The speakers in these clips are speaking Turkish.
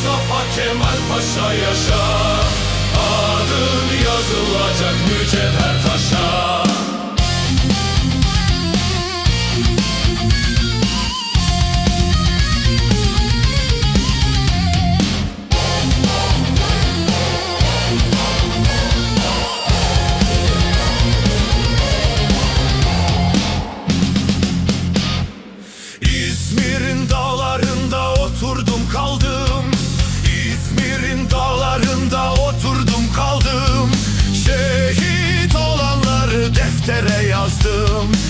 Mustafa Kemal Paşa yaşa. Adın yazılacak mücevher yazdım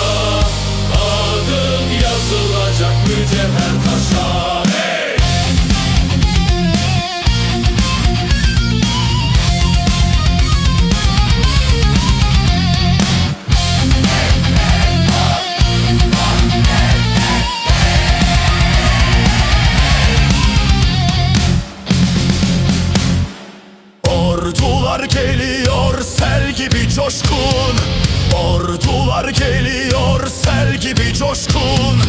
coşkun. Ordular geliyor sel gibi coşkun.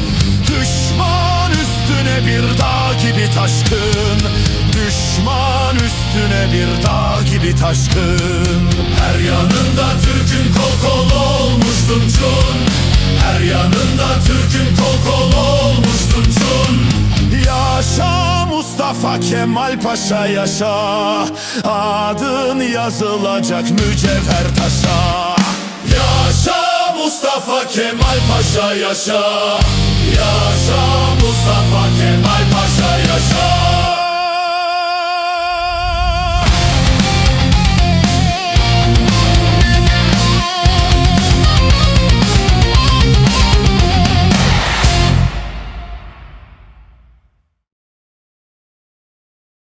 Düşman üstüne bir dağ gibi taşkın. Düşman üstüne bir dağ gibi taşkın Kemal Paşa yaşa Adın yazılacak mücevher taşa. Yaşa Mustafa Kemal Paşa yaşa. Yaşa Mustafa Kemal Paşa yaşa